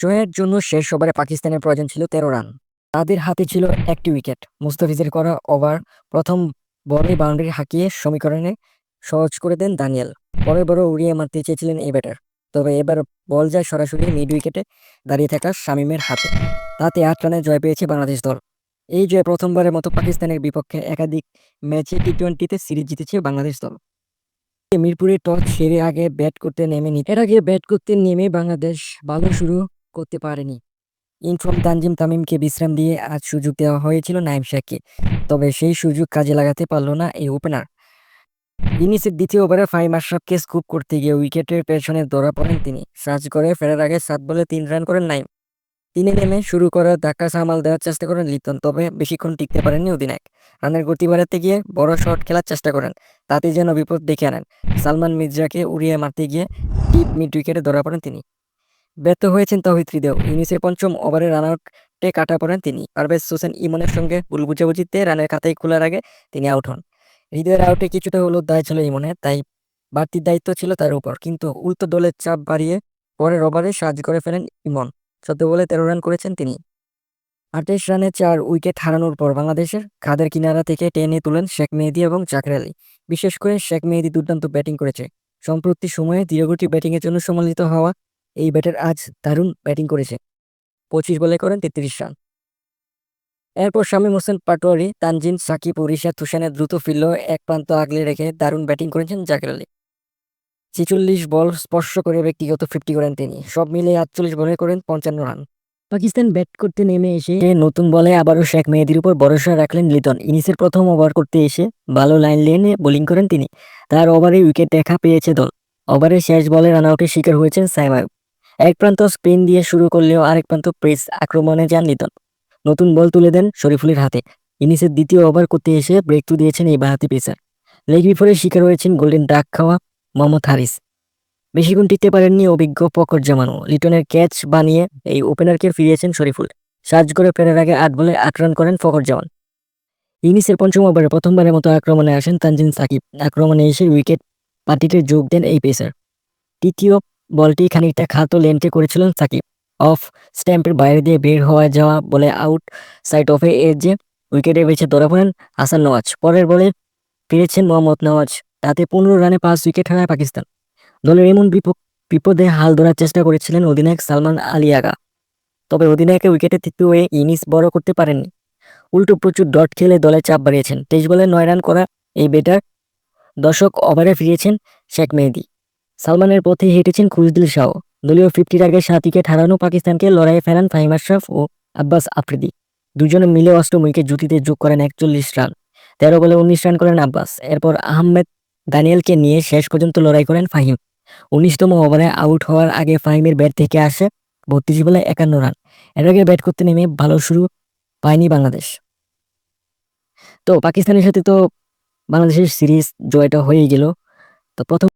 জয়ের জন্য শেষ ওভারে পাকিস্তানের প্রয়োজন ছিল তেরো রান। তাদের হাতে ছিল একটি উইকেট। মুস্তাফিজের করা ওভার প্রথম বলে বাউন্ডারি হাঁকিয়ে সমীকরণে সহজ করে দেন দানিয়েল। পরের বড় উড়িয়ে মারতে চেয়েছিলেন এই ব্যাটার। তবে এবার বল যায় সরাসরি মিড উইকেটে দাঁড়িয়ে থাকা শামিমের হাতে। তাতে আট রানে জয় পেয়েছে বাংলাদেশ দল। এই জয়ে প্রথমবারের মতো পাকিস্তানের বিপক্ষে একাধিক ম্যাচে টি টোয়েন্টিতে সিরিজ জিতেছে বাংলাদেশ দল। মিরপুরে টস সেরে আগে ব্যাট করতে নেমে নি এর আগে ব্যাট করতে নেমে বাংলাদেশ ভালো শুরু করতে পারেনি। ইনফ্রম তানজিম তামিমকে বিশ্রাম দিয়ে আজ সুযোগ দেওয়া হয়েছিল নাইম শেখকে তবে সেই সুযোগ কাজে লাগাতে পারল না এই ওপেনার। ইনিংসের দ্বিতীয় ওভারে ফাইম আশরাফকে স্কুপ করতে গিয়ে উইকেটের পেছনে ধরা পড়েন তিনি। সার্চ করে ফেরার আগে সাত বলে তিন রান করেন নাইম। তিনি নেমে শুরু করার ধাক্কা সামাল দেওয়ার চেষ্টা করেন লিটন, তবে বেশিক্ষণ টিকতে পারেননি অধিনায়ক। রানের গতি বাড়াতে গিয়ে বড় শট খেলার চেষ্টা করেন তাতে যেন বিপদ দেখে আনেন। সালমান মির্জাকে উড়িয়ে মারতে গিয়ে ডিপ মিড উইকেটে ধরা পড়েন তিনি। ব্যর্থ হয়েছেন তহিদ হৃদয়। ইনিংসের পঞ্চম ওভারে রান আউটে কাটা পড়েন তিনি। পারভেজ হোসেন ইমনের সঙ্গে ভুল বুঝাবুঝিতে রানের খাতায় খোলার আগে তিনি আউট হন। হৃদয়ের আউটে কিছুটা হলেও দায় ছিল ইমনের, তাই বাড়তি দায়িত্ব ছিল তার উপর। কিন্তু উল্টো দলের চাপ বাড়িয়ে পরের ওভারে সাহায্য করে ফেলেন ইমন। চোদ্দ বলে তেরো রান করেছেন তিনি। আঠাশ রানে চার উইকেট হারানোর পর বাংলাদেশের খাদের কিনারা থেকে টেনে তুলেন শেখ মেহেদি এবং জাকের আলী। বিশেষ করে শেখ মেহেদি দুর্দান্ত ব্যাটিং করেছে। সম্প্রতি সময়ে ধীরগতি ব্যাটিংয়ের জন্য সমালোচিত হওয়া এই ব্যাটার আজ দারুণ ব্যাটিং করেছে। পঁচিশ বলে করেন তেত্রিশ রান। এরপর শামীম হোসেন পাটোয়ারি, তানজিন, সাকিব ও রিশাদ হোসেনের দ্রুত ফিরল, এক প্রান্ত আগলে রেখে দারুণ ব্যাটিং করেছেন জাকের আলী। ছেচল্লিশ বল স্পর্শ করে ব্যক্তিগত ফিফটি করেন তিনি। সব মিলিয়ে আটচল্লিশ বলে করেন পঞ্চান্ন রান। পাকিস্তান ব্যাট করতে নেমে এসে নতুন বলে আবারও শেখ মেহেদির উপর ভরসা রাখলেন লিটন। ইনিংসের প্রথম ওভার করতে এসে ভালো লাইন লেনে বোলিং করেন তিনি। তার ওভারে উইকেট দেখা পেয়েছে দল। ওভারের শেষ বলে রান আউটের শিকার হয়েছেন সাইম আয়ুব এক প্রান্ত স্পিন দিয়ে শুরু করলেও আরেক প্রান্ত প্রেস আক্রমণে যান লিটন। নতুন বল তুলে দেন শরীফুলের হাতে। ইনিংসের দ্বিতীয় ওভার করতে এসে ব্রেক টু দিয়েছেন এই বাহাতি পেসার। লেগ বিফোরের শিকার হয়েছেন গোল্ডেন ডাক খাওয়া মোহাম্মদ হারিস। বেশিক্ষণ টিকতে পারেননি অভিজ্ঞ পকর জামানো লিটনের ক্যাচ বানিয়ে এই ওপেনারকে ফিরিয়েছেন শরীফুল। সার্চ করে ফেরার আগে আট বলে আট রান করেন ফকর জামান। ইনিংসের পঞ্চম ওভারে প্রথমবারের মতো আক্রমণে আসেন তানজিন সাকিব। আক্রমণে এসে উইকেট পার্টিতে যোগ দেন এই পেসার। তৃতীয় বলটি খানিকটা খাতো লেন্টে করেছিলেন সাকিব। অফ স্ট্যাম্পের বাইরে দিয়ে বের হওয়া যাওয়া বলে আউট সাইড অফে যে উইকেটে বেছে ধরা পড়েন হাসান নওয়াজ। পরের বলে ফিরেছেন মোহাম্মদ নওয়াজ। তাতে পনেরো রানে পাঁচ উইকেট হারায় পাকিস্তান। দলের এমন বিপ- বিপদে হাল ধরার চেষ্টা করেছিলেন অধিনায়ক সালমান আলী আগা। তবে অধিনায়কের উইকেটে তৃতীয় হয়ে ইনিংস বড় করতে পারেননি। উল্টো প্রচুর ডট খেলে দলের চাপ বাড়িয়েছেন। তেইশ বলে নয় রান করা এই বেটার দশক ওভারে ফিরিয়েছেন শেখ মেহেদী। সালমানের পথে হেঁটেছেন খুশদিল শাহ। দলীয় ফিফটির আগে সাত উইকেট হারানো পাকিস্তানকে লড়াইয়ে ফেরান ফাহিম আশরাফ ও আব্বাস আফ্রিদি। দুজনে মিলে অষ্টম উইকেট জুটিতে যোগ করেন একচল্লিশ রান। তেরো বলে উনিশ রান করেন আব্বাস। এরপর আহমেদ দানিয়েলকে নিয়ে শেষ পর্যন্ত লড়াই করেন ফাহিম। উনিশতম ওভারে আউট হওয়ার আগে ফাহিমের ব্যাট থেকে আসে বত্রিশ বলে একান্ন রান। এর আগে ব্যাট করতে নেমে ভালো শুরু পায়নি বাংলাদেশ। তো পাকিস্তানের সাথে তো বাংলাদেশের সিরিজ জয়টা হয়েই গেল। তো প্রথম